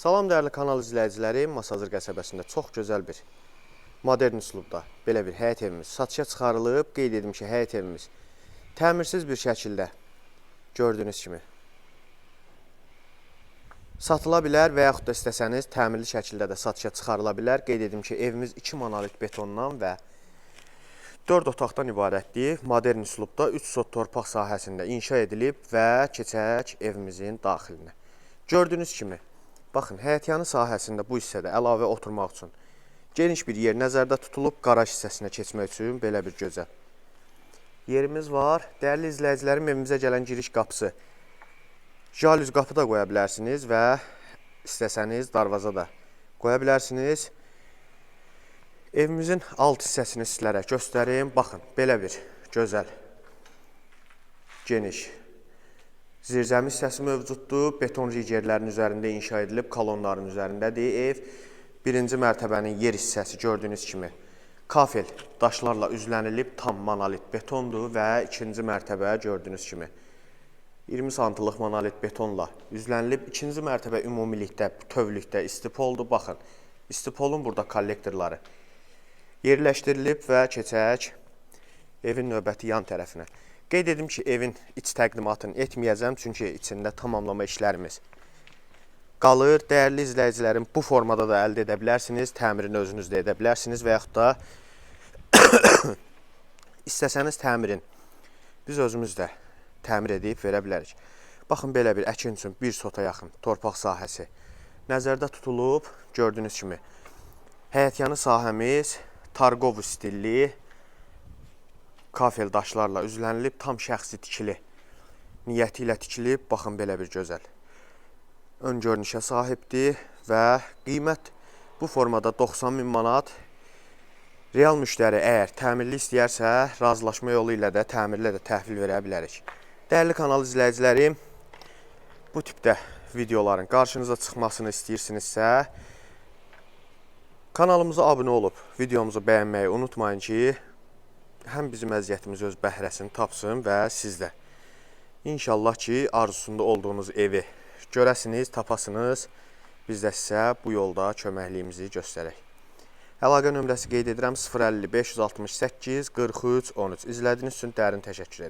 Salam dəyərli kanal izləyiciləri, Masazır qəsəbəsində çox gözəl bir modern üslubda belə bir həyət evimiz satışa çıxarılıb. Qeyd edim ki, həyət evimiz təmirsiz bir şəkildə gördüyünüz kimi satıla bilər və yaxud da istəsəniz təmirli şəkildə də satışa çıxarıla bilər. Qeyd edim ki, evimiz 2 monolit betondan və 4 otaqdan ibarətdir. Modern üslubda 3 sot torpaq sahəsində inşa edilib və keçək evimizin daxilinə. Gördüyünüz kimi, baxın, həyətyanı sahəsində bu hissədə əlavə oturmaq üçün geniş bir yer nəzərdə tutulub. Qaraj hissəsinə keçmək üçün belə bir gözəl yerimiz var. Dəyərli izləyicilərim, evimizə gələn giriş qapısı jalüz qapı da qoya bilərsiniz və istəsəniz darvaza da qoya bilərsiniz. Evimizin alt hissəsini sizlərə göstərim. Baxın, belə bir gözəl, geniş zirzəmi hissəsi mövcuddur. Beton rigerlərin üzərində inşa edilib, kolonların üzərindədir ev. Birinci mərtəbənin yer hissəsi gördüyünüz kimi kafel daşlarla üzlənilib, tam monolit betondur və ikinci mərtəbə gördüyünüz kimi 20 santlıq monolit betonla üzlənilib. İkinci mərtəbə ümumilikdə bütövlükdə istipoldur. Baxın, istipolun burada kollektorları yerləşdirilib və keçək evin növbəti yan tərəfinə. Qeyd edim ki, evin iç təqdimatını etməyəcəm, çünki içində tamamlama işlərimiz qalır. Dəyərli izləyicilərim, bu formada da əldə edə bilərsiniz, təmirini özünüz də edə bilərsiniz və da istəsəniz təmirin biz özümüz də təmir edib verə bilərik. Baxın belə bir əkin üçün 1 sota yaxın torpaq sahəsi nəzərdə tutulub. Gördüyünüz kimi həyətyanı sahəmiz Targov stilli kafel daşlarla üzlənilib, tam şəxsi tikili niyyəti ilə tikilib. Baxın belə bir gözəl ön görünüşə sahibdir və qiymət bu formada 90 min manat. Real müştəri əgər təmirli istəyərsə, razılaşma yolu ilə də təmirlə də təhvil verə bilərik. Dəyərli kanal izləyicilərim, bu tipdə videoların qarşınıza çıxmasını istəyirsinizsə, kanalımıza abunə olub videomuzu bəyənməyi unutmayın ki, həm bizim əziyyətimiz öz bəhrəsini tapsın və siz də İnşallah ki, arzusunda olduğunuz evi görəsiniz, tapasınız. Biz də sizə bu yolda köməkliyimizi göstərək. Əlaqə nömrəsi qeyd edirəm 050 568 43 13. İzlədiyiniz üçün dərin təşəkkür edirəm.